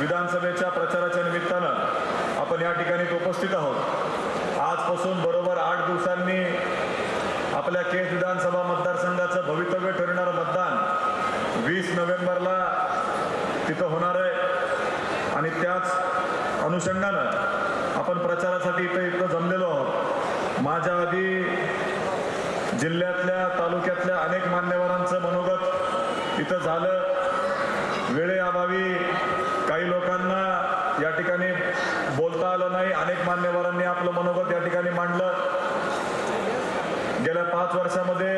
विधानसभेच्या प्रचाराच्या निमित्तानं आपण या ठिकाणी उपस्थित आहोत. आजपासून बरोबर आठ दिवसांनी आपल्या केज विधानसभा मतदारसंघाचं भवितव्य ठरणारं मतदान वीस नोव्हेंबरला तिथं होणार आहे. आणि त्याच अनुषंगानं आपण प्रचारासाठी इथं इथं जमलेलो आहोत. माझ्या आधी जिल्ह्यातल्या तालुक्यातल्या अनेक मान्यवरांचं मनोगत इथं झालं. वेळेअभावी ठिकाणी बोलता आलं नाही. अनेक मान्यवरांनी आपलं मनोगत या ठिकाणी मांडलं. गेल्या पाच वर्षामध्ये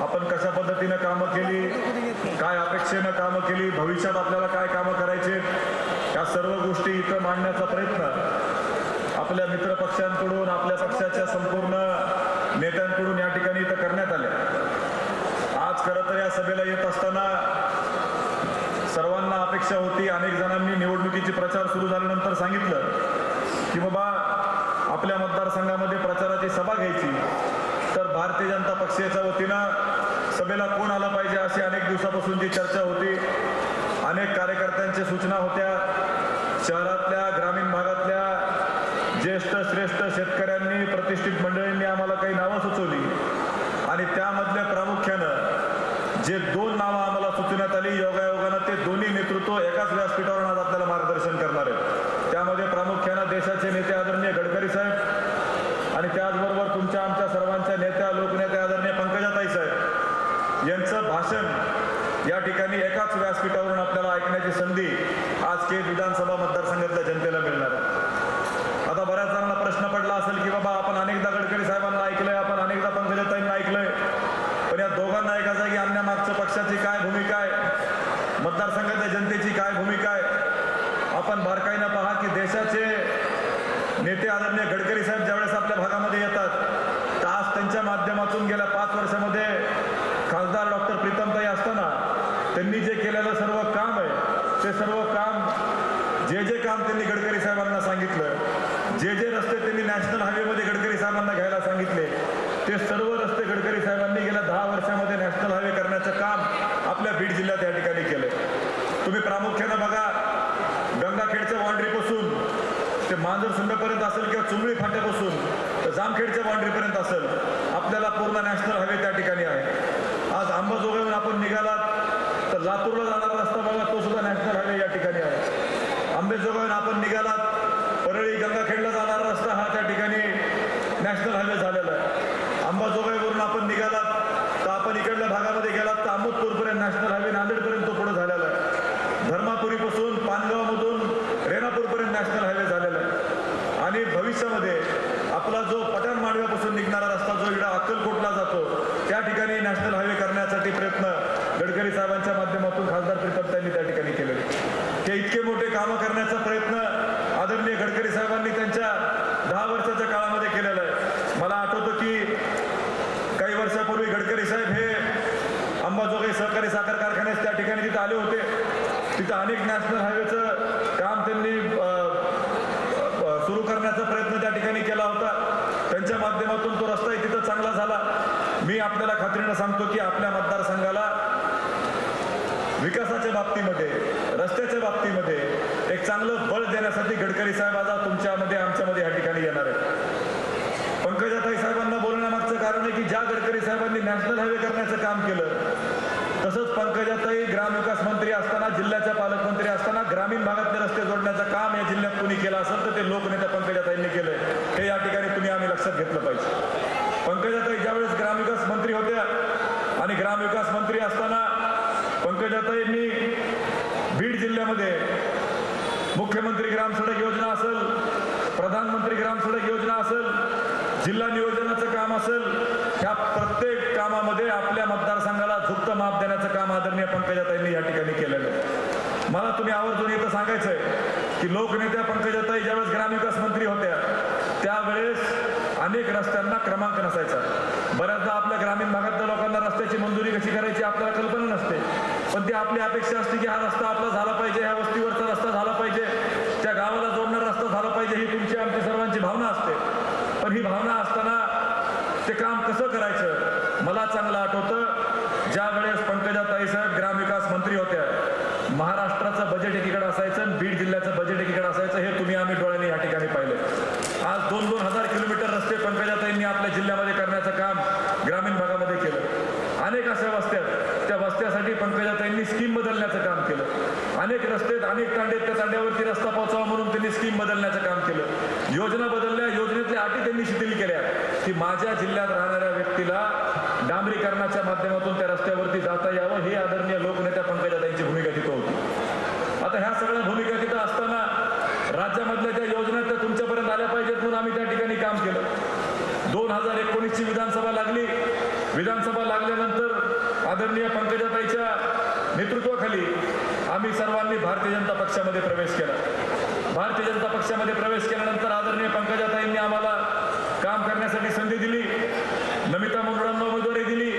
आपण कशा पद्धतीनं कामं केली काय अपेक्षेनं कामं केली भविष्यात आपल्याला काय कामं करायचे या सर्व गोष्टी इथं मांडण्याचा प्रयत्न आपल्या मित्रपक्षांकडून आपल्या पक्षाच्या संपूर्ण नेत्यांकडून या ठिकाणी इथं करण्यात आले. आज खरं तर या सभेला येत असताना सर्वांना अपेक्षा होती अनेक जणांनी निवडणुकीची प्रचार सुरू झाल्यानंतर सांगितलं की बाबा आपल्या मतदारसंघामध्ये प्रचाराची सभा घ्यायची. तर भारतीय जनता पक्षाच्या वतीनं सभेला कोण आला पाहिजे अशी अनेक दिवसापासूनची चर्चा होती. अनेक कार्यकर्त्यांच्या सूचना होत्या. शहरातल्या ग्रामीण भागातल्या ज्येष्ठ श्रेष्ठ शेतकऱ्यांनी प्रतिष्ठित मंडळींनी आम्हाला काही नावं सुचवली. आणि त्यामधल्या प्रामुख्यानं जे दोन नावं आम्हाला सुचवण्यात आली. योगायोगानं ते दोन्ही नेतृत्व एकाच व्यासपीठावर आज आपल्याला मार्गदर्शन करणार आहेत. त्यामध्ये प्रामुख्यानं देशाचे नेते आदरणीय गडकरी साहेब आणि त्याचबरोबर तुमच्या आमच्या सर्वांच्या नेत्या लोकनेत्या आदरणीय पंकजाताई साहेब यांचं भाषण या ठिकाणी एकाच व्यासपीठावरून आपल्याला ऐकण्याची संधी आज के विधानसभा मतदारसंघातल्या जनतेला मिळणार आहे. आता बऱ्याच जणांना प्रश्न पडला असेल की बाबा आपण अनेकदा गडकरी साहेबांना ऐकलंय आपण अनेकदा पंकजाताईंना ऐकलंय पण या दोघांना ऐकायचं पक्षाची काय भूमिका आहे? मतदारसंघातल्या जनतेची काय भूमिका आहे? आपण बारकाईनं पहा की देशाचे नेते आदरणीय गडकरी साहेब ज्यावेळेस आपल्या भागामध्ये येतात तर आज त्यांच्या माध्यमातून गेल्या पाच वर्षामध्ये खासदार डॉक्टर प्रीतमताई असताना त्यांनी जे केलेलं सर्व काम आहे ते सर्व काम जे जे काम त्यांनी गडकरी साहेबांना सांगितलं जे जे रस्ते त्यांनी नॅशनल हायवेमध्ये गडकरी साहेबांना घ्यायला सांगितले ते सर्व रस्ते गडकरी साहेबांनी गेल्या दहा वर्षामध्ये नॅशनल हायवे करण्याचं काम आपल्या बीड जिल्ह्यात या ठिकाणी केलं तुम्ही प्रामुख्यानं बघा गंगाखेडच्या बाउंड्रीपासून ते मांजर सुंडापर्यंत असेल किंवा चुंबळी फाट्यापासून तर जामखेडच्या बाउंड्रीपर्यंत असेल आपल्याला पूर्ण नॅशनल हायवे त्या ठिकाणी आहे. आज अंबाजोगाईहून आपण निघालात तर लातूरला जाणारा रस्ता बघा तो सुद्धा नॅशनल हायवे या ठिकाणी आहे. आंबेजोगाईहून आपण निघालात परळी गंगाखेडला जाणारा रस्ता हा त्या ठिकाणी नॅशनल हायवे झालेला आहे अंबाजोगाईवरून आपण निघालात तर आपण इकडल्या भागामध्ये गेलात तर अहमदपूरपर्यंत नॅशनल हायवे नांदेडपर्यंत तो पुढे झालेला आहे. धर्मापुरीपासून पानगावमधून रेणापूरपर्यंत नॅशनल हायवे झालेला आहे. आणि भविष्यामध्ये आपला जो पठाण मांडव्यापासून निघणारा रस्ता जो इकडा अक्कलकोटला जातो त्या ठिकाणी नॅशनल हायवे करण्यासाठी प्रयत्न गडकरी साहेबांच्या माध्यमातून खासदार प्रीतम त्यांनी त्या ठिकाणी केलेले. ते इतके मोठे कामं करण्याचा प्रयत्न आदरणीय गडकरी साहेबांनी त्यांच्या दहा वर्षाच्या काळात केलेला आहे मला आठवतं की काही वर्षापूर्वी गडकरी साहेब हे अंबाजोगाई सहकारी साखर कारखान्यास त्या ठिकाणी तिथं आले होते. तिथं अनेक नॅशनल हायवेचं काम त्यांनी सुरू करण्याचा प्रयत्न त्या ठिकाणी केला होता. त्यांच्या माध्यमातून तो रस्ताही तिथं चांगला झाला. मी आपल्याला खात्रीनं सांगतो की आपल्या मतदारसंघाला विकासाच्या बाबतीमध्ये रस्त्याच्या बाबतीमध्ये एक चांगलं बळ देण्यासाठी गडकरी साहेब आज तुमच्यामध्ये आमच्यामध्ये या ठिकाणी येणार आहे पंकजाताई साहेबांना कारण आहे की ज्या गडकरी साहेबांनी नॅशनल हायवे करण्याचं काम केलं तसंच पंकजाताई ग्रामविकास मंत्री असताना जिल्ह्याच्या पालकमंत्री असताना ग्रामीण भागातले रस्ते जोडण्याचं काम या जिल्ह्यात कुणी केलं असेल तर ते लोकनेत्या पंकजाताईंनी केलंय. हे या ठिकाणी तुम्ही आम्ही लक्षात घेतलं पाहिजे. पंकजाताई ज्यावेळेस ग्रामविकास मंत्री होत्या आणि ग्रामविकास मंत्री असताना पंकजाताईंनी बीड जिल्ह्यामध्ये मुख्यमंत्री ग्राम सडक योजना असेल प्रधानमंत्री ग्राम सडक योजना असेल जिल्हा नियोजनाचं काम असेल ह्या प्रत्येक कामामध्ये आपल्या मतदारसंघाला झुक्त माप देण्याचं काम आदरणीय पंकजाताईंनी या ठिकाणी केलेलं आहे. मला तुम्ही आवर्जून इथं सांगायचंय की लोकनेत्या पंकजाताई ज्यावेळेस ग्रामविकास मंत्री होत्या त्यावेळेस अनेक रस्त्यांना क्रमांक नसायचा. बऱ्याचदा आपल्या ग्रामीण भागातल्या लोकांना रस्त्याची मंजुरी कशी करायची आपल्याला कल्पना नसते. पण ती आपली अपेक्षा असते की हा रस्ता आपला झाला पाहिजे ह्या वस्तीवरचा रस्ता झाला पाहिजे त्या गावाला जोडणारा रस्ता झाला पाहिजे ही तुमची आमची सर्वांची भावना असते पण ही भावना असताना ते काम कसं करायचं? मला चांगलं आठवतं ज्या वेळेस पंकजा ताईसाहेब ग्रामविकास मंत्री होत्या महाराष्ट्राचं बजेट एकीकडे असायचं बीड जिल्ह्याचं बजेट एकीकडे असायचं हे तुम्ही आम्ही डोळ्यांनी या ठिकाणी पाहिलं. आज दोन दोन हजार किलोमीटर रस्ते पंकजाताईंनी आपल्या जिल्ह्यामध्ये करण्याचं काम ग्रामीण भागामध्ये केलं. अनेक अशा वस्त्या आहेत. त्या वस्त्यासाठी पंकजाताईंनी स्कीम बदलण्याचं काम केलं. अनेक रस्ते अनेक तांडे त्या तांड्यावरती रस्ता पोहोचावा म्हणून त्यांनी स्कीम बदलण्याचं काम केलं. योजना बदलल्या योजनेतल्या अटी त्यांनी शिथिल केल्या. की माझ्या जिल्ह्यात राहणाऱ्या व्यक्तीला डांबरीकरणाच्या माध्यमातून त्या रस्त्यावरती जाता यावं ही आदरणीय लोकनेत्या पंकजाताईंची भूमिका तिथं होती. आता ह्या सगळ्या भूमिका तिथं असताना राज्यामधल्या ज्या योजना त्या तुमच्यापर्यंत आल्या पाहिजेत म्हणून आम्ही त्या ठिकाणी काम केलं. दोन हजार एकोणीसची विधानसभा लागली. विधानसभा लागल्यानंतर आदरणीय पंकजाताईच्या नेतृत्वाखाली आम्ही सर्वांनी भारतीय जनता पक्षामध्ये प्रवेश केला. भारतीय जनता पक्षामध्ये प्रवेश केल्यानंतर आदरणीय पंकजाताईंनी आम्हाला काम करण्यासाठी संधी दिली नमिता मुंडळांना उमेदवारी दिली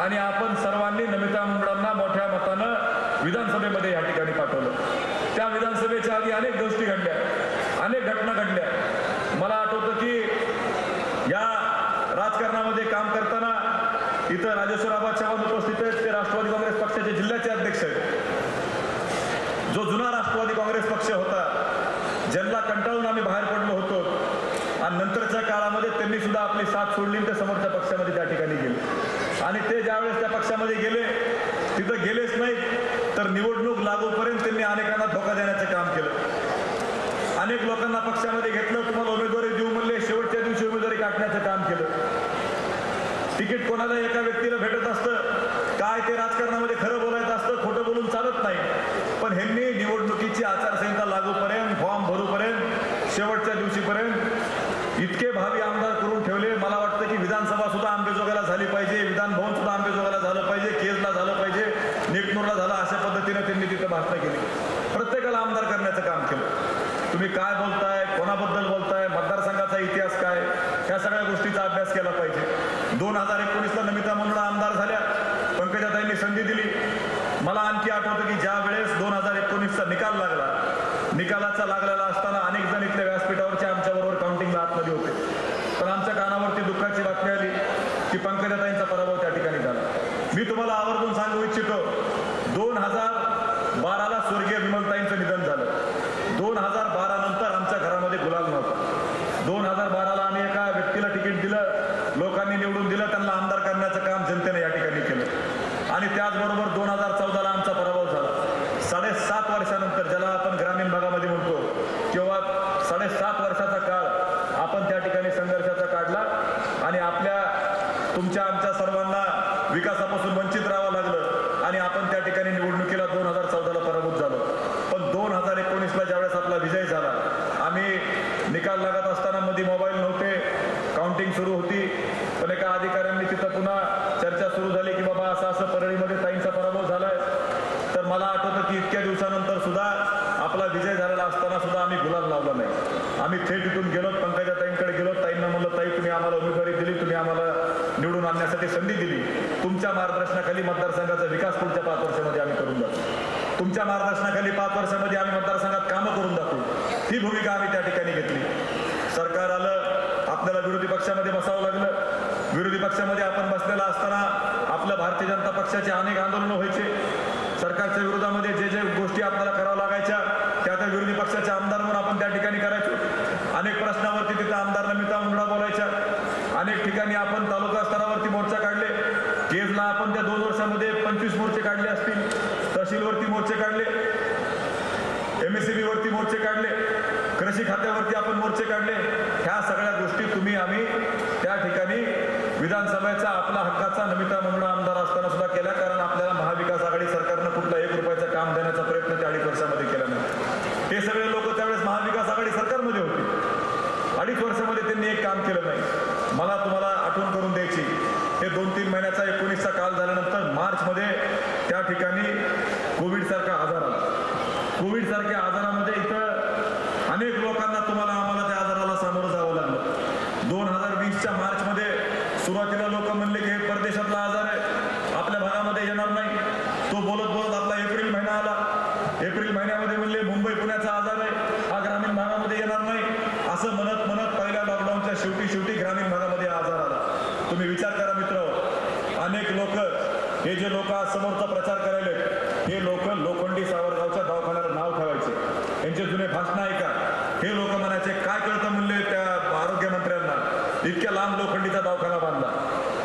आणि आपण सर्वांनी नमिता मुंडळांना मोठ्या मतानं विधानसभेमध्ये या ठिकाणी पाठवलं त्या विधानसभेच्या आधी अनेक गोष्टी घडल्या अनेक घटना घडल्या मला आठवतं की या राजकारणामध्ये काम करताना इथं राजेश्वर आबा चव्हाण उपस्थित आहेत ते राष्ट्रवादी काँग्रेस पक्षाचे जिल्ह्याचे अध्यक्ष आहेत जो जुना राष्ट्रवादी काँग्रेस पक्ष होता ज्यांना कंटाळून आम्ही बाहेर पडलो होतो आणि नंतरच्या काळामध्ये आम्ही साथ सोडली आणि समोरच्या पक्षामध्ये त्या ठिकाणी गेले. आणि ते ज्यावेळेस त्या पक्षामध्ये गेले तिथं गेलेच नाहीत तर निवडणूक लागूपर्यंत त्यांनी अनेकांना धोका देण्याचं काम केलं. अनेक लोकांना पक्षामध्ये घेतलं तुम्हाला उमेदवारी देऊ म्हणले शेवटच्या दिवशी उमेदवारी काढण्याचं काम केलं. तिकीट कोणाला एका व्यक्तीला भेटत असतं काय ते राजकारणामध्ये खरं बोलायचं असतं खोटं बोलून चालत नाही. पण ह्यांनी निवडणुकीची आचारसंहिता लागूपर्यंत फॉर्म भरूपर्यंत शेवटच्या दिवशीपर्यंत इतके भावी भाषणं केली प्रत्येकाला आमदार करण्याचं काम केलं. तुम्ही काय बोलताय कोणाबद्दल बोलताय मतदारसंघाचा इतिहास काय ह्या सगळ्या गोष्टीचा अभ्यास केला पाहिजे. दोन हजार एकोणीसला नमिता मुंडा आमदार झाल्या. पंकजाताईंनी संधी दिली. मला आणखी आठवतं की ज्या वेळेस दोन हजार एकोणीसचा निकाल लागला निकालाचा लागलेला असताना अनेक जण इथल्या व्यासपीठावरचे आमच्याबरोबर काउंटिंगला आतमध्ये होते. पण आमच्या कानावरती दुःखाची बातमी आली की पंकजाताईंचा पराभव त्या ठिकाणी झाला. मी तुम्हाला आवर्जून सांगू इच्छितो दोन हजार बाराला स्वर्गीय विमलताईंचं निधन झालं. दोन हजार बारा नंतर आमच्या घरामध्ये गुलाल नव्हता. दोन हजार बाराला आम्ही एका व्यक्तीला तिकीट दिलं लोकांनी निवडून दिलं त्यांना आमदार करण्याचं काम जनतेने या ठिकाणी केलं. आणि त्याचबरोबर दोन हजार चौदाला आमचा पराभव झाला. साडेसात वर्षानंतर ज्याला आपण ग्रामीण भागामध्ये म्हणतो किंवा साडेसात वर्षाचा काळ आपण त्या ठिकाणी संघर्षाचा काढला आणि आपल्या तुमच्या आमच्या सर्वांना विकासापासून वंचित राहावं लागलं आणि आपण त्या ठिकाणी निवडणूक दोन हजार चौदाला पराभूत झालो पण दोन हजार एकोणीसला ज्यावेळेस आपला विजय झाला आम्ही निकाल लागत असताना मध्ये मोबाईल नव्हते काउंटिंग सुरू होती पण एका अधिकाऱ्यांनी तिथं पुन्हा चर्चा सुरू झाली की बाबा असं असं परळीमध्ये ताईंचा पराभव झालाय. तर मला आठवतं की इतक्या दिवसानंतर सुद्धा आपला विजय झालेला असताना सुद्धा आम्ही गुलाल लावला नाही. आम्ही थेट इथून गेलो पंकजा ताईंकडे गेलो. ताईंना म्हणलं ताई तुम्ही आम्हाला उमेदवारी दिली तुम्ही आम्हाला निवडून आणण्यासाठी संधी दिली. तुमच्या मार्गदर्शनाखाली मतदारसंघाचा विकास पुढच्या पाच वर्षामध्ये आम्ही करून दाखवू तुमच्या मार्गदर्शनाखाली पाच वर्षामध्ये आम्ही मतदारसंघात कामं करून दाखवू ही भूमिका आम्ही त्या ठिकाणी घेतली. सरकार आलं आपल्याला विरोधी पक्षामध्ये बसावं लागलं. विरोधी पक्षामध्ये आपण बसलेला असताना आपल्या भारतीय जनता पक्षाचे अनेक आंदोलनं व्हायचे. सरकारच्या विरोधामध्ये जे जे गोष्टी आपल्याला कराव्या लागायच्या त्या त्या विरोधी पक्षाचे आमदार म्हणून आपण त्या ठिकाणी करायचो. अनेक प्रश्नावरती तिथं आमदार नमिता मुंडा बोलायच्या. अनेक ठिकाणी आपण तालुका स्तरावरती मोर्चा काढले. केजला आपण त्या दोन वर्षामध्ये पंचवीस मोर्चे काढले असतील. तहसीलवरती मोर्चे काढले. एम एस वरती मोर्चे काढले. कृषी खात्यावरती आपण मोर्चे काढले. ह्या सगळ्या गोष्टी तुम्ही आम्ही त्या ठिकाणी विधानसभेचा आपला हक्काचा नमिता म्हणून आमदार असताना सुद्धा केला कारण आपल्याला महाविकास आघाडी सरकारनं कुठला एक रुपयाचं काम देण्याचा प्रयत्न त्या अडीच वर्षामध्ये केला नाही. ते सगळे लोक त्यावेळेस महाविकास आघाडी सरकारमध्ये होते. अडीच वर्षामध्ये त्यांनी एक काम केलं नाही. मला तुम्हाला आठवण करून द्यायची हे दोन तीन महिन्याचा एकोणीसचा काल झाल्यानंतर मार्चमध्ये त्या ठिकाणी कोविडसारखा आजार आला. कोविडसारख्या आजारामध्ये इथं अनेक लोकांना तुम्हाला आम्हाला त्या आजाराला सामोरं जावं लागलं दोन हजार वीसच्या मार्चमध्ये सुरुवातीला लोक म्हणले की हे परदेशातला आजार आहे आपल्या भागामध्ये येणार नाही तो बोलत बोलत आपला एप्रिल महिना आला एप्रिल महिन्यामध्ये म्हणले मुंबई पुण्याचा आजार आहे हा ग्रामीण भागामध्ये येणार नाही असं म्हणत म्हणत पहिल्या लॉकडाऊनच्या शेवटी शेवटी ग्रामीण भागामध्ये हा आजार आला तुम्ही विचार करा मित्र अनेक लोक हे जे लोक आज समोरचा प्रचार करायले हे लोक लोखंडी सावरगावच्या दवाखान्याला नाव ठेवायचे. यांचे जुने भाषण ऐका. हे लोक म्हणायचे काय कळतं म्हणले त्या आरोग्यमंत्र्यांना इतक्या लांब लोखंडीचा दवाखाना बांधला.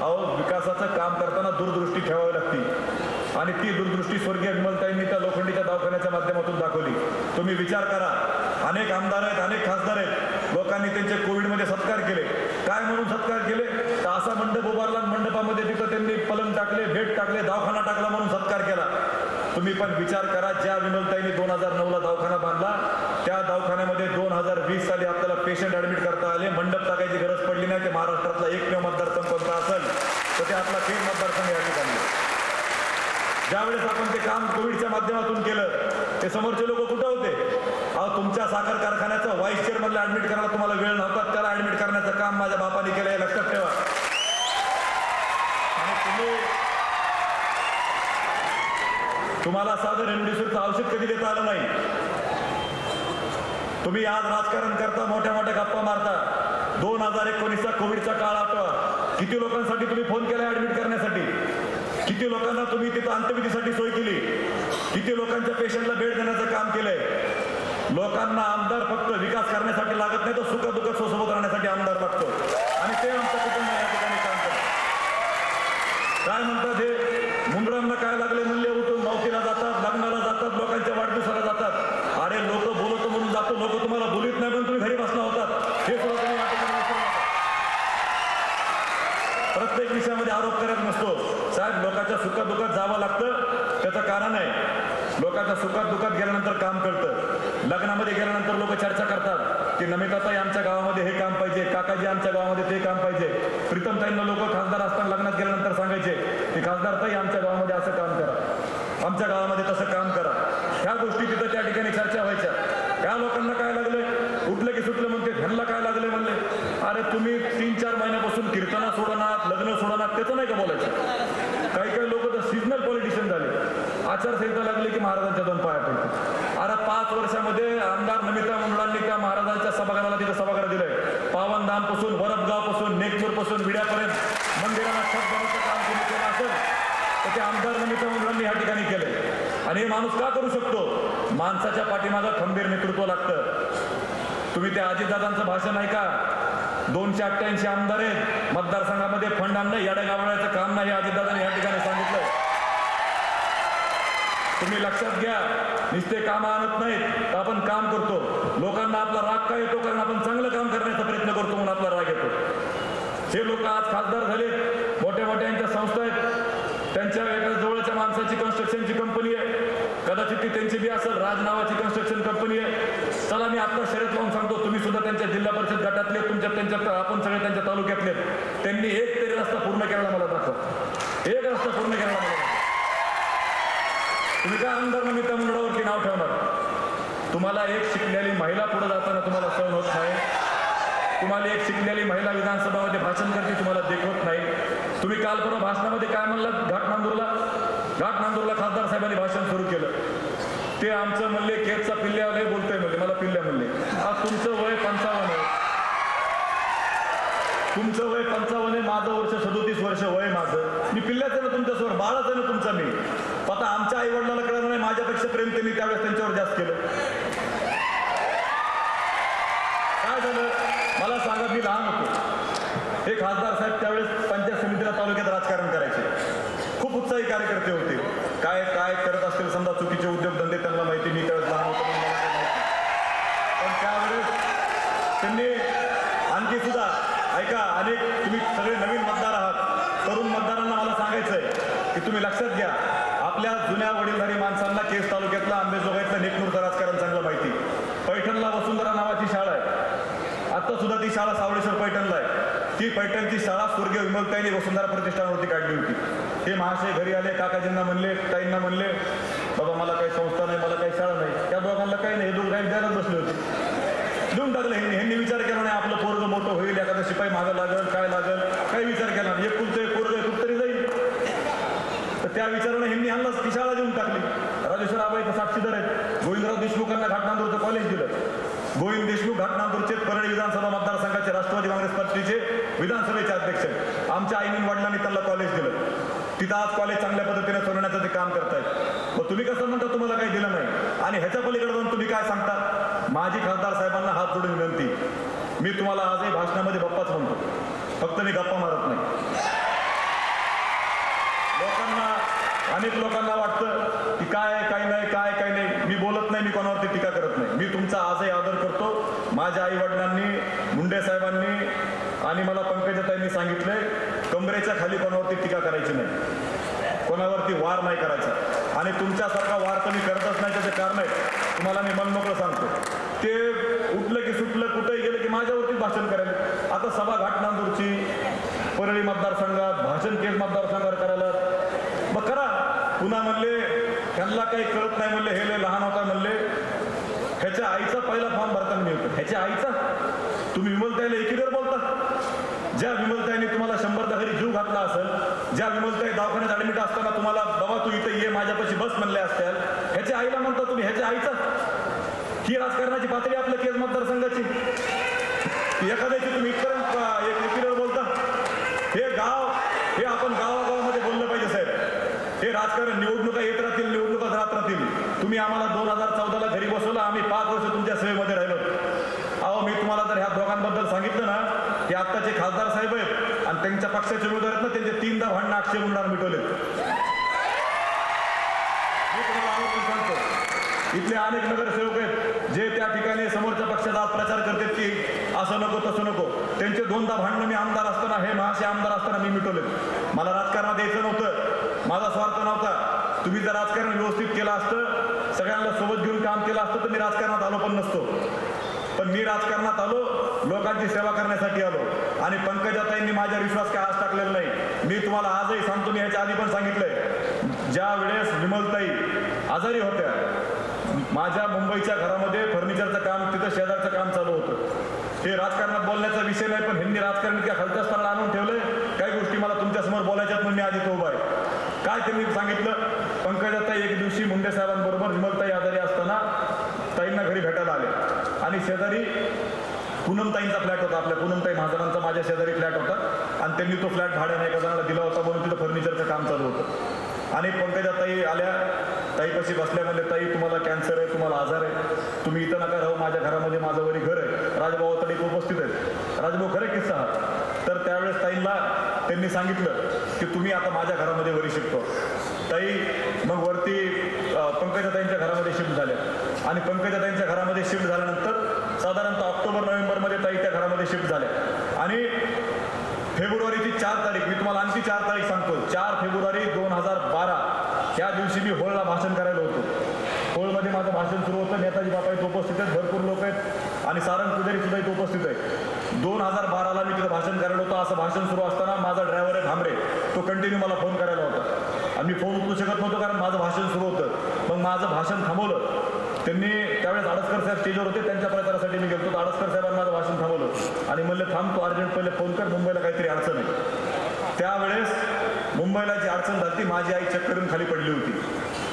अहो विकासाचं काम करताना दूरदृष्टी ठेवावी लागती. आणि ती दूरदृष्टी स्वर्गीय विमलताईंनी त्या लोखंडीच्या दवाखान्याच्या माध्यमातून दाखवली. तुम्ही विचार करा. अनेक आमदार आहेत अनेक खासदार आहेत. लोकांनी त्यांचे कोविडमध्ये सत्कार केले. काय म्हणून सत्कार केले? तर असा मंडप उभारला आणि तिथं त्यांनी पलंग टाकले भेट टाकले दवाखाना टाकला म्हणून सत्कार केला. तुम्ही पण विचार करा ज्या विमलताईंनी दोन हजार नऊला दवाखाना बांधला त्या दवाखान्यामध्ये दोन हजार वीस साली आपल्याला पेशंट ऍडमिट करता आले. मंडप टाकायची गरज पडली नाही ते महाराष्ट्रातला एकमेव मतदारसंघ कोणता असेल तर ते आपला तीन मतदारसंघ या ठिकाणी. ज्यावेळेस आपण ते काम कोविडच्या माध्यमातून केलं ते समोरचे लोक कुठं होते? अहो तुमच्या साखर कारखान्याचं व्हाईस चेअरमनला ऍडमिट करायला तुम्हाला वेळ नव्हता त्याला ऍडमिट करण्याचं काम माझ्या बापाने केलं हे लक्षात ठेवा. आणि तुम्हाला साधं रेमडेसिवीरचं औषध कधी देता आलं नाही? तुम्ही आज राजकारण करता मोठ्या मोठ्या गप्पा मारता. दोन हजार एकोणीसचा कोविडचा काळ आठवा किती लोकांसाठी तुम्ही फोन केला ऍडमिट करण्यासाठी? किती लोकांना तुम्ही तिथं अंत्यविधीसाठी सोय केली? किती लोकांच्या पेशंटला बेड देण्याचं काम केलंय? लोकांना आमदार फक्त विकास करण्यासाठी लागत नाही तर सुख दुःख सोबत राहण्यासाठी आमदार लागतो. आणि ते आमचं कुटुंब या ठिकाणी काम करतं काय म्हणतात हे? मुंडरांना काय लागले? मूल्य उठून मावतीला जातात लग्नाला जातात लोकांच्या वाढदिवसाला जातात. अरे लोक बोलतो म्हणून जातो लोक तुम्हाला बोलीत नाही पण तुम्ही घरी बसला होतात. हे सुद्धा तुम्ही प्रत्येक विषयामध्ये आरोप करत नसतो. साहेब लोकांच्या सुखात दुखात जावं लागतं. त्याचं कारण आहे लोकांच्या सुखात दुखात गेल्यानंतर काम कळतं लग्नामध्ये गेल्यानंतर लोक चर्चा करतात. की नमिताताई आमच्या गावामध्ये हे काम पाहिजे काकाजी आमच्या गावामध्ये ते काम पाहिजे. प्रीतमताईंना लोक खासदार असताना लग्नात गेल्यानंतर सांगायचे की खासदारताई आमच्या गावामध्ये असं काम करा. आमच्या गावामध्ये तसं काम करा. ह्या गोष्टी तिथं त्या ठिकाणी चर्चा व्हायच्या. ह्या लोकांना काय लागलं उठलं की सुटलं म्हणते घरला काय लागले म्हणले? अरे तुम्ही तीन चार महिन्यापासून कीर्तना सोडणार लग्न सोडणार त्याचं नाही का बोलायचं? काही काही लोक तर सिजनल पॉलिटिशियन झाले. आचारसंहिता लागली की महाराजांच्या दोन पाया पडतात. अरे पाच वर्षामध्ये आमदार नमिता मंडळांनी त्या महाराजांच्या सभागृहाला तिथं सभागृह दिलंय. पावनधामपासून वरपगावपासून नेकपूरपासून विड्यापर्यंत मंदिराला छत बनवण्याचं काम केलं असेल तर ते आमदार नमिता मंडळांनी ह्या ठिकाणी केलंय. आणि हे माणूस का करू शकतो? माणसाच्या पाठीमागं खंबीर नेतृत्व लागतं. तुम्ही त्या अजितदादांचं भाषण ऐका. दोनशे अठ्ठ्याऐंशी आमदार आहेत. मतदारसंघामध्ये फंड आणणं याड्या गावण्याचं काम नाही अजितदादांनी या ठिकाणी सांगितलं तुम्ही लक्षात घ्या नुसते काम आणत नाहीत तर आपण काम करतो. लोकांना आपला राग काय येतो? कारण आपण चांगलं काम करण्याचा प्रयत्न करतो म्हणून आपला राग येतो. हे लोक आज खासदार झाले मोठ्या मोठ्यांच्या संस्था आहेत. त्यांच्या एका जवळच्या माणसाची कन्स्ट्रक्शनची कंपनी आहे. कदाचित ती त्यांची बी असेल राज नावाची कन्स्ट्रक्शन कंपनी आहे. चला मी आपला शर्यत लावून सांगतो. तुम्ही सुद्धा त्यांच्या जिल्हा परिषद गटातले तुमच्या त्यांच्या आपण सगळे त्यांच्या तालुक्यातले. त्यांनी एक तरी रस्ता पूर्ण केला मला दाखव. एक रस्ता पूर्ण केला मला तुम्ही काय आमदार नमिता नाव ठेवणार. तुम्हाला एक शिकलेली महिला पुढे जाताना तुम्हाला सहन होत नाही. तुम्हाला एक शिकलेली महिला विधानसभामध्ये भाषण करते तुम्हाला देखवत नाही. तुम्ही काल परवा भाषणामध्ये काय म्हणलं घाट नांदूरला घाट नांदूरला खासदार साहेबांनी भाषण सुरू केलं. ते आमचं म्हणले केसचा पिल्ल्यावर बोलतोय म्हणले. मला पिल्ल्या म्हणले. आज तुमचं वय पंचावन्न तुमचं वय पंचावन्न माझं वर्ष सदोतीस वर्ष वय माझं. मी पिल्ल्याचं ना तुमच्यासमोर बाळच आहे ना तुमचा मी. आता आमच्या आई वडिलांना कळलं नाही माझ्यापेक्षा प्रेम त्यांनी त्यावेळेस त्यांच्यावर जास्त केलं. काय झालं? मला सांगा मी लहान होतो. हे खासदार साहेब त्यावेळेस पंचायत समितीला तालुक्यात राजकारण करायचे. खूप उत्साही कार्यकर्ते होते. काय काय करत असतील समजा चुकीचे उद्योगधंदे त्यांना माहिती मी त्यावेळेस लहान होतो पण त्यावेळेस त्यांनी ऐका अनेक तुम्ही सगळे नवीन मतदार आहात. तरुण मतदारांना मला सांगायचंय की तुम्ही लक्षात घ्या आपल्या जुन्या वडीलधारी माणसांना केस तालुक्यातलं आंबेजोगाईतलं नेकनूरचं राजकारण चांगलं माहिती. पैठणला वसुंधरा नावाची शाळा आहे. आता सुद्धा ती शाळा सावळेश्वर पैठणला आहे. ती पैठणची शाळा स्वर्गीय विमलताईने वसुंधरा प्रतिष्ठानवरती काढली होती. हे महाशय घरी आले काकाजींना म्हणले ताईंना म्हणले बाबा मला काही संस्था नाही मला काही शाळा नाही. त्या दोघांना काही नाही हे दोघं काही द्यायलाच बसले होते. देऊन टाकलं ह्यांनी विचार केला नाही मोठं होईल एखादा शिपाई मागं लागल काय लागल काही विचार केला नाही. एक कुलतं एक पोरग कुठतरी जाईल. तर त्या विचारानं ह्यांनी हल्लाच ती शाळा देऊन टाकली. राजेश्वर आबाई तर साक्षीदार आहेत. गोविंदराव देशमुखांना घाटनांदूरचं कॉलेज दिलं. गोविंद देशमुख घाटनांदूरचे परळी विधानसभा मतदारसंघाचे राष्ट्रवादी काँग्रेस पार्टीचे विधानसभेचे अध्यक्ष. आमच्या आईनी वडिलांनी त्यांना कॉलेज दिलं. तिथं आज कॉलेज चांगल्या पद्धतीने सोडवण्याचं ते काम करतायत. मग तुम्ही कसं म्हणता तुम्हाला काही दिलं नाही. आणि ह्याच्या पलीकडे जाऊन तुम्ही काय सांगता? माझी खासदार साहेबांना हात जोडून विनंती. मी तुम्हाला आजही भाषणामध्ये गप्पाच म्हणतो. फक्त मी गप्पा मारत नाही. लोकांना अनेक लोकांना वाटतं की काय आहे, काय नाही काय काय नाही. मी बोलत नाही मी कोणावरती टीका करत नाही. मी तुमचा आजही आदर करतो. माझ्या आई वडिलांनी मुंडे साहेबांनी आणि मला पंकजाताईंनी सांगितले कमरेच्या खाली कोणावरती टीका करायची नाही. कोणावरती वार नाही करायचा. आणि तुमच्यासारखा वार तर मी करतच नाही त्याचे कारण आहे. तुम्हाला मी मनमोकळं सांगतो ते उठलं की सुटलं कुठेही गेलं की माझ्यावरती भाषण करायला. आता सभा घाट नांदूरची परळी मतदारसंघात भाषण केस मतदारसंघावर करायला. मग करा. पुन्हा म्हणले त्यांना काही कळत नाही म्हणले हे लय लहान होता म्हणले. ह्याच्या आईचा पहिला फॉर्म भरताना मिळतो ह्याच्या आईचा? तुम्ही विमलताईला एकीवर बोलता. ज्या विमलताईने तुम्हाला शंभर घरी जीव घातला असेल ज्या विमलताई दवाखान्यात ऍडमिट असताना तुम्हाला बाबा तू इथे ये माझ्यापाशी बस म्हणले असत्याल. ह्याच्या आईला म्हणता तुम्ही ह्याच्या आईचा? ही राजकारणाची पातळी आपल्या केज मतदारसंघाची. एखाद्याची तुम्ही इथपर्यंत एक एकीवर बोलता. हे गाव हे आपण गावागावामध्ये बोललं पाहिजे साहेब. हे राजकारण निवडणुका येत राहतील निवडणुका राहत राहतील. तुम्ही आम्हाला दोन हजार चौदाला घरी बसवलं आम्ही पाच वर्ष तुमच्या सेवेमध्ये राहिलो. अहो मी तुम्हाला जर ह्या दोघांबद्दल सांगितलं ना हे आत्ताचे खासदार साहेब आहेत आणि त्यांच्या पक्षाचे उमेदवार आहेत ना त्यांचे तीनदा भांडणं अक्षय मुंडार मिटवले मी तुम्हाला सांगतो इथले अनेक नगरसेवक आहेत जे त्या ठिकाणी समोरच्या पक्षाचा प्रचार करतात की असं नको तसं नको. त्यांचे दोनदा भांडणं मी आमदार असताना हे महाशय आमदार असताना मी मिटवले मला राजकारणात यायचं नव्हतं. माझा स्वार्थ नव्हता. तुम्ही जर राजकारण व्यवस्थित केलं असतं सगळ्यांना सोबत घेऊन काम केलं असतं तर मी राजकारणात आलो पण नसतो. पण मी राजकारणात आलो लोकांची सेवा करण्यासाठी आलो. आणि पंकजाताईंनी माझ्या विश्वास काय आज टाकलेला नाही? मी तुम्हाला आजही सांगतो मी ह्याच्या आधी पण सांगितलंय. ज्या वेळेस विमलताई आजारी होत्या माझ्या मुंबईच्या घरामध्ये फर्निचरचं काम तिथं शेजारचं काम चालू होतं. हे राजकारणात बोलण्याचा विषय नाही पण ह्यांनी राजकारण इतक्या हलक्या स्थानाला आणून ठेवलंय. काही गोष्टी मला तुमच्यासमोर बोलायच्यात म्हणून मी आधी तो उभा आहे. काय त्यांनी सांगितलं? पंकजाताई एक दिवशी मुंडे साहेबांबरोबर विमलताई आजारी असताना ताईंना घरी भेटायला आले. आणि शेजारी पूनमताईंचा फ्लॅट होता. आपल्या पूनमताई महाजनांचा माझ्या शेजारी फ्लॅट होता. आणि त्यांनी तो फ्लॅट भाड्याने एका जणाला दिला होता म्हणून तिथं फर्निचरचं काम चालू होतं. आणि पंकजा ताई आल्या ताईपाशी बसल्या म्हणले ताई तुम्हाला कॅन्सर आहे तुम्हाला आजार आहे. तुम्ही इथं नका राहू माझ्या घरामध्ये माझं वरी घर आहे. राजभाऊ तडीक उपस्थित आहेत. राजभाऊ खरे किस्सा तर त्यावेळेस ताईंना त्यांनी सांगितलं की तुम्ही आता माझ्या घरामध्ये वरी शिकतो ताई मग वरती पंकजाताईंच्या घरामध्ये शिफ्ट झाल्या. आणि पंकजाताईंच्या घरामध्ये शिफ्ट झाल्यानंतर साधारणतः ऑक्टोबर नोव्हेंबरमध्ये ताई त्या घरामध्ये शिफ्ट झाल्या. आणि फेब्रुवारीची चार तारीख मी तुम्हाला आणखी चार तारीख सांगतो. चार फेब्रुवारी दोन हजार बारा. या दिवशी मी होळला भाषण करायला होतो. होळमध्ये माझं भाषण सुरू होतं. नेताजी बापा इथं उपस्थित आहेत भरपूर लोक आहेत. आणि सारंग पुजारी सुद्धा इथं उपस्थित आहे दोन हजार बाराला मी तिथं भाषण करायला होतो. असं भाषण सुरू असताना माझा ड्रायव्हर आहे थांबरे तो कंटिन्यू मला फोन करायला होता. आणि मी फोन उचलू शकत नव्हतो कारण माझं भाषण सुरू होतं. मग माझं भाषण थांबवलं. त्यांनी त्यावेळेस आडसकर साहेब स्टेजवर होते त्यांच्या प्रचारासाठी मी गेलो आडसकर साहेबांना माझं भाषण थांबवलं आणि म्हणलं थांब तू अर्जंट पहिले फोन कर मुंबईला काहीतरी अडचण आहे. त्यावेळेस मुंबईला जी अडचण झाली माझी आई चक्करून खाली पडली होती.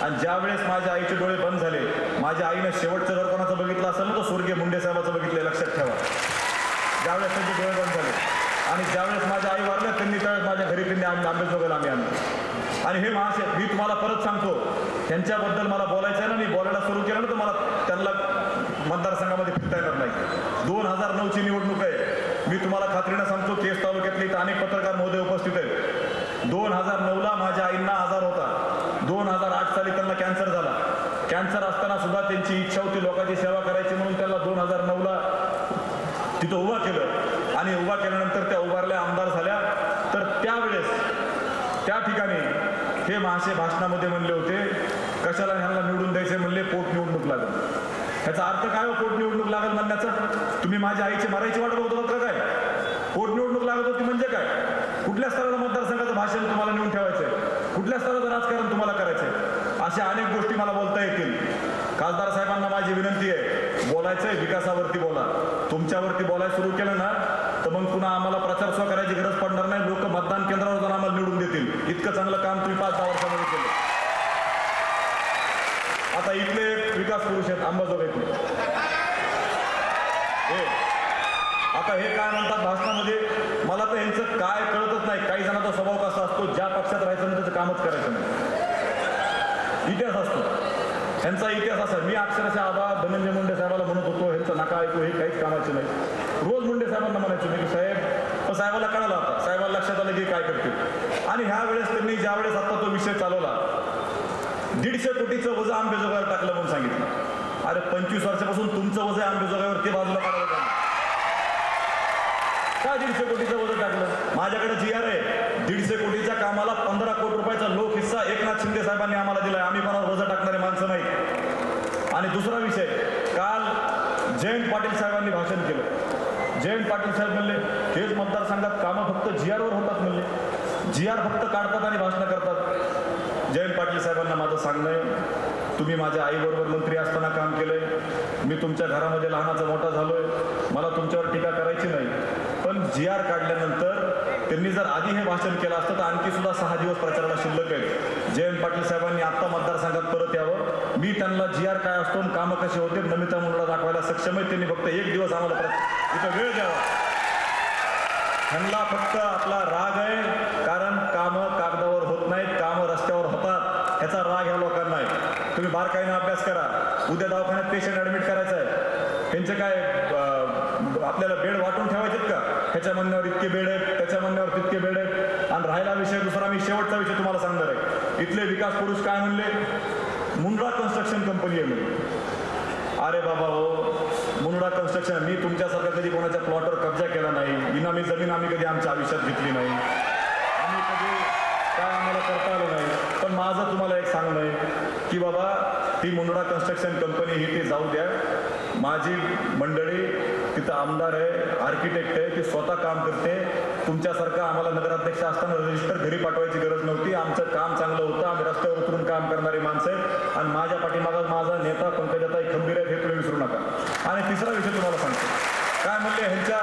आणि ज्यावेळेस माझ्या आईचे डोळे बंद झाले माझ्या आईनं शेवटचं घर कोणाचं बघितलं असेल ना तो स्वर्गीय मुंडे साहेबाचं बघितलं लक्षात ठेवा. ज्यावेळेस त्यांचे डोळे बंद झाले. आणि ज्यावेळेस माझ्या आई वारल्या त्यांनी त्यावेळेस माझ्या घरी त्यांनी आम्ही आंबेजोगाईला आम्ही आणलं. आणि हे महाशय मी तुम्हाला परत सांगतो त्यांच्याबद्दल मला बोलायचं आहे ना मी बोलायला सुरू केलं ना तर मला त्यांना मतदारसंघामध्ये फिरता येणार नाही. दोन हजार नऊची निवडणूक आहे. मी तुम्हाला खात्रीनं सांगतो केस तालुक्यातले इथं अनेक पत्रकार महोदय उपस्थित आहेत. दोन हजार नऊला माझ्या आईंना आजार होता. दोन हजार आठ साली त्यांना कॅन्सर झाला. कॅन्सर असताना सुद्धा त्यांची इच्छा होती लोकांची सेवा करायची म्हणून त्यांना दोन हजार नऊला तिथं उभा केलं. आणि उभा केल्यानंतर त्या उभारल्या आमदार झाल्या त्या ठिकाणी हे महाशय भाषणामध्ये म्हणले होते कशाला ह्यांना निवडून द्यायचे म्हणले पोट निवडणूक लागेल. ह्याचा अर्थ काय हो पोटनिवडणूक निवडणूक म्हणण्याचा? तुम्ही माझ्या आईची मरायची वाट बघत होता काय? पोट निवडणूक लागत होती म्हणजे काय? कुठल्या स्तराला मतदारसंघाचं भाषण तुम्हाला नेऊन ठेवायचंय? कुठल्या स्तराचं राजकारण तुम्हाला करायचंय? अशा अनेक गोष्टी मला बोलता येतील. खासदार साहेबांना माझी विनंती आहे बोलायचंय विकासावरती बोला. तुमच्यावरती बोलायला सुरू केलं ना तर मग पुन्हा आम्हाला प्रचार सुद्धा करायची गरज पडणार नाही. लोक मतदान केंद्रावर जाऊन आम्हाला निवडून देतील. इतकं चांगलं काम तुम्ही पाच दहा वर्षामध्ये केलं. आता इथले विकास पुरुष आहेत अंबाजोगाईतले हे आता हे काय म्हणतात भाषणामध्ये? मला तर यांचं काय कळतच नाही. काही जणांचा स्वभाव कसा असतो? ज्या पक्षात राहायचं त्याचं कामच करायचं नाही. इतिहास असतो. त्यांचा इतिहास असा. मी अक्षरशः आबा धनंजय मुंडे साहेबाला म्हणत होतो हे ऐकू हे काहीच कामाचे नाही. रोज मुंडे साहेबांना म्हणायचो मी की साहेब साहेबाला कळाला होता साहेबाला लक्षात आलं की काय करतील. आणि ह्या वेळेस त्यांनी ज्या वेळेस आता तो विषय चालवला दीडशे कोटीचं वजन आंबेजोगाईवर टाकलं म्हणून सांगितलं. अरे पंचवीस वर्षापासून तुमचं वजन आंबेजोगाईवर ते बाजूला काढायला का दीडशे कोटीचं वजन टाकलं? माझ्याकडे जी आर आहे. दीडशे कोटीच्या कामाला पंधरा कोटी रुपयाचा लोक हिस्सा एकनाथ शिंदे साहेबांनी आम्हाला दिलाय. आम्ही कोणावर वजन टाकणारे माणसं नाही. आणि दुसरा विषय काल जयंत पाटील साहेबांनी भाषण केलं. जयंत पाटील साहेब म्हणले हेच मतदारसंघात कामं फक्त जी आरवर होतात म्हणले. जी आर फक्त काढतात आणि भाषणं करतात. जयंत पाटील साहेबांना माझं सांगणं आहे तुम्ही माझ्या आईबरोबर मंत्री असताना काम केलंय. मी तुमच्या घरामध्ये लहानाचा मोठा झालोय. मला तुमच्यावर टीका करायची नाही. पण जी आर काढल्यानंतर त्यांनी जर आधी हे भाषण केलं असतं तर आणखी सुद्धा सहा दिवस प्रचाराला शिल्लक आहे जयंत पाटील साहेबांनी आत्ता मतदारसंघात परत यावं. मी त्यांना जी आर काय असतो आणि कामं कशी होते नमिता मुंडला दाखवायला सक्षम आहे. त्यांनी फक्त एक दिवस आम्हाला इथं वेळ द्यावा. ह्यांना फक्त आपला राग आहे कारण कामं कागदावर होत नाहीत कामं रस्त्यावर होतात. ह्याचा राग ह्या लोकांना आहे. तुम्ही बारकाईनं अभ्यास करा. उद्या दवाखान्यात पेशंट ॲडमिट करायचं आहे. त्यांचे काय आपल्याला बेड वाटून ठेवायचेत का? ह्याच्या म्हणण्यावर इतके बेड आहेत त्याच्या म्हणण्यावर तितके बेड आहेत. आणि राहिला विषय दुसरा मी शेवटचा विषय तुम्हाला सांगणार आहे. इथले विकास पुरुष काय म्हणले? मुंड्रा कन्स्ट्रक्शन कंपनी आहे म्हणून. अरे बाबा हो मुंडा कन्स्ट्रक्शन मी तुमच्यासारखा कधी कोणाच्या प्लॉटवर कब्जा केला नाही. इनामी जमीन आम्ही कधी आमच्या आयुष्यात घेतली नाही. आम्ही कधी काय आम्हाला करता आलं नाही. पण माझं तुम्हाला एक सांगणं आहे की बाबा ती मुंडा कन्स्ट्रक्शन कंपनी ही ती जाऊ द्या. माझी मंडळी तिथं आमदार आहे आर्किटेक्ट आहे ती स्वतः काम करते. तुमच्यासारखं आम्हाला नगराध्यक्ष असताना रजिस्टर घरी पाठवायची गरज नव्हती. आमचं काम चांगलं होतं. आम्ही रस्त्यावर उतरून काम करणारी माणसं आहेत. आणि माझ्या पाठीमागा माझा नेता पंकजाताई खंबीर आहे हे तुम्ही विसरू नका. आणि तिसरा विषय तुम्हाला सांगतो. काय म्हणले ह्यांच्या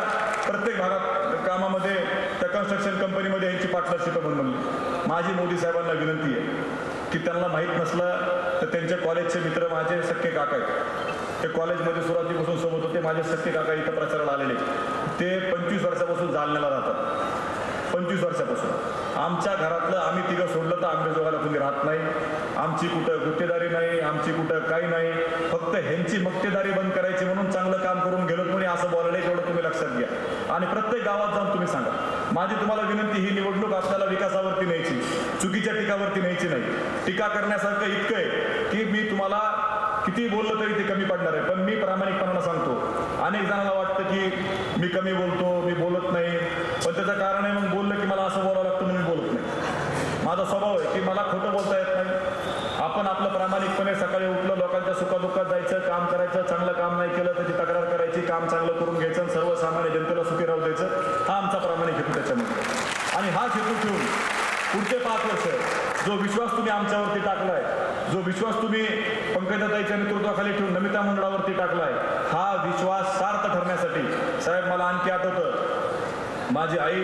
प्रत्येक भागात कामामध्ये त्या कन्स्ट्रक्शन कंपनीमध्ये ह्यांची पार्टनरशिप म्हणून म्हणली. माझी मोदी साहेबांना विनंती आहे की त्यांना माहीत नसलं तर त्यांच्या कॉलेजचे मित्र माझे सख्खे काका आहेत. ते कॉलेजमध्ये सुरुवातीपासून सोबत होते. माझे सत्य काका इथं प्रचाराला आलेले. ते पंचवीस वर्षापासून जालन्याला राहतात. पंचवीस वर्षापासून. आमच्या घरातलं आम्ही तिघं सोडलं तर आंबेजोगाला कुणी राहत नाही. आमची कुठं गुत्तेदारी नाही आमची कुठं काही नाही. फक्त ह्यांची मक्तेदारी बंद करायची म्हणून चांगलं काम करून गेलो तुम्ही असं बोलायला तेवढं तुम्ही लक्षात घ्या. आणि प्रत्येक गावात जाऊन तुम्ही सांगा. माझी तुम्हाला विनंती ही निवडणूक आपल्याला विकासावरती न्यायची. चुकीच्या टीकावरती न्यायची नाही. टीका करण्यासारखं इतकं आहे की मी तुम्हाला किती बोललं तरी ते कमी पडणार आहे. पण मी प्रामाणिकपणानं सांगतो. अनेक जणांना वाटतं की मी कमी बोलतो मी बोलत नाही. पण त्याचं कारण आहे मग बोललं की मला असं बोलावं लागतं म्हणून मी बोलत नाही. माझा स्वभाव आहे की मला खोटं बोलता येत नाही. आपण आपलं प्रामाणिकपणे सकाळी उठलं लोकांच्या सुखादुखात जायचं काम करायचं चांगलं काम नाही केलं त्याची तक्रार करायची काम चांगलं करून घ्यायचं सर्वसामान्य जनतेला सुखी राहू द्यायचं. हा आमचा प्रामाणिक हेतू त्याच्यामध्ये. आणि हा हेतू ठेवून पुढचे पाच वर्ष जो विश्वास तुम्ही आमच्यावरती टाकलाय जो विश्वास तुम्ही पंकजाताईच्या नेतृत्वाखाली ठेवून नमिता मंडळावरती टाकलाय हा विश्वास सार्थ ठरण्यासाठी साहेब मला आणखी आठवतं माझी आई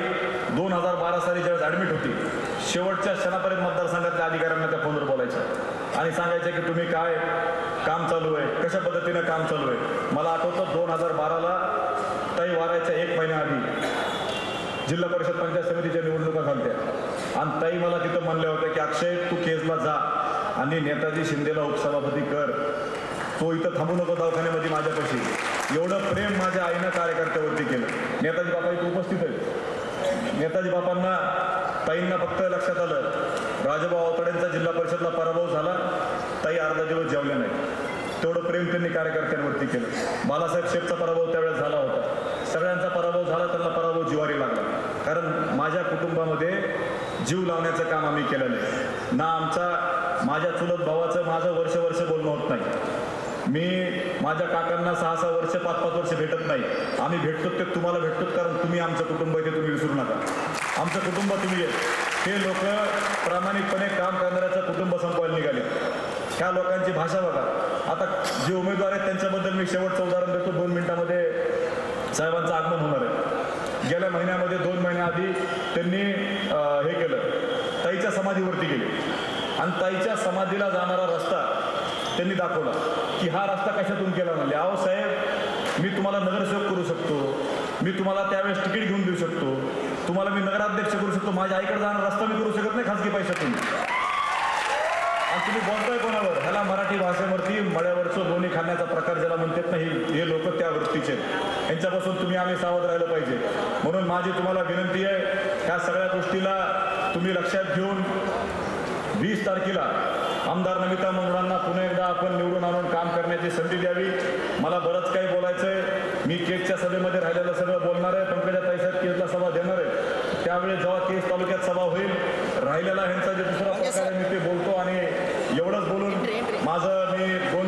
दोन हजार बारा साली ज्यावेळेस ॲडमिट होती शेवटच्या क्षणापर्यंत मतदारसंघातल्या अधिकाऱ्यांना त्या फोनवर बोलायचं आणि सांगायचं की तुम्ही काय काम चालू आहे कशा पद्धतीनं काम चालू आहे? मला आठवतं दोन हजार बाराला ताई वारायच्या एक महिन्याआधी जिल्हा परिषद पंचायत समितीच्या निवडणुका झाल्या आणि ताई मला तिथं म्हणल्या होत्या की अक्षय तू केजला जा आणि नेताजी शिंदेला उपसभापती कर. तो इथं थांबू नको दवाखान्यामध्ये माझ्यापाशी. एवढं प्रेम माझ्या आईनं कार्यकर्त्यावरती केलं. नेताजी बापा इथं उपस्थित आहेत. नेताजी बापांना ताईंना फक्त लक्षात आलं राजाभाऊ आवताड्यांचा जिल्हा परिषदला पराभव झाला. ताई अर्धा दिवस जेवल्या नाही तेवढं प्रेम त्यांनी कार्यकर्त्यांवरती केलं. बालासाहेब शेखचा पराभव त्यावेळेस झाला होता. सगळ्यांचा पराभव झाला त्यांना पराभव जिवारी लागला. कारण माझ्या कुटुंबामध्ये जीव लावण्याचं काम आम्ही केलेलं आहे. ना आमचा माझ्या चुलत भावाचं माझं वर्ष वर्ष बोलणं होत नाही. मी माझ्या काकांना सहा सहा वर्ष पाच पाच वर्ष भेटत नाही. आम्ही भेटतो ते तुम्हाला भेटतो कारण तुम्ही आमचं कुटुंब आहे ते तुम्ही विसरू नका. आमचं कुटुंब तुम्ही आहे हे लोक प्रामाणिकपणे काम करणाऱ्याचं कुटुंब संपवायला निघाले. ह्या लोकांची भाषा बघा. आता जे उमेदवार आहेत त्यांच्याबद्दल मी शेवटचं उदाहरण देतो. दोन मिनिटामध्ये साहेबांचं आगमन होणार आहे. गेल्या महिन्यामध्ये दोन महिन्याआधी त्यांनी हे केलं. ताईच्या समाधीवरती गेले. आणि ताईच्या समाधीला जाणारा रस्ता त्यांनी दाखवला की हा रस्ता कशातून केला? म्हणले अहो साहेब मी तुम्हाला नगरसेवक करू शकतो. मी तुम्हाला त्यावेळेस तिकीट घेऊन देऊ शकतो. तुम्हाला मी नगराध्यक्ष करू शकतो. माझ्या आईकडे जाणारा रस्ता मी करू शकत नाही खाजगी पैशातून. तुम्ही बोलताय कोणावर? ह्याला मराठी भाषेवरती मळ्यावरचं लोणी खाण्याचा प्रकार ज्याला म्हणतात नाही हे लोक त्या वृत्तीचे यांच्यापासून तुम्ही आम्ही सावध राहिलं पाहिजे. म्हणून माझी तुम्हाला विनंती आहे ह्या सगळ्या गोष्टीला तुम्ही लक्षात घेऊन वीस तारखेला आमदार नमिता मंगळांना पुन्हा एकदा आपण निवडून आणून काम करण्याची संधी द्यावी. मला बरंच काही बोलायचं आहे मी केकच्या सभेमध्ये राहिलेलं सगळं बोलणार आहे. पंकजा ताईसाहेब केकला सभा देणार आहे. त्यावेळी जेव्हा केज तालुक्यात सभा होईल राहिलेला ह्यांचा जे दुसरा प्रकार आहे मी ते बोलतो आणि एवढंच बोलून माझं मी थांबवतो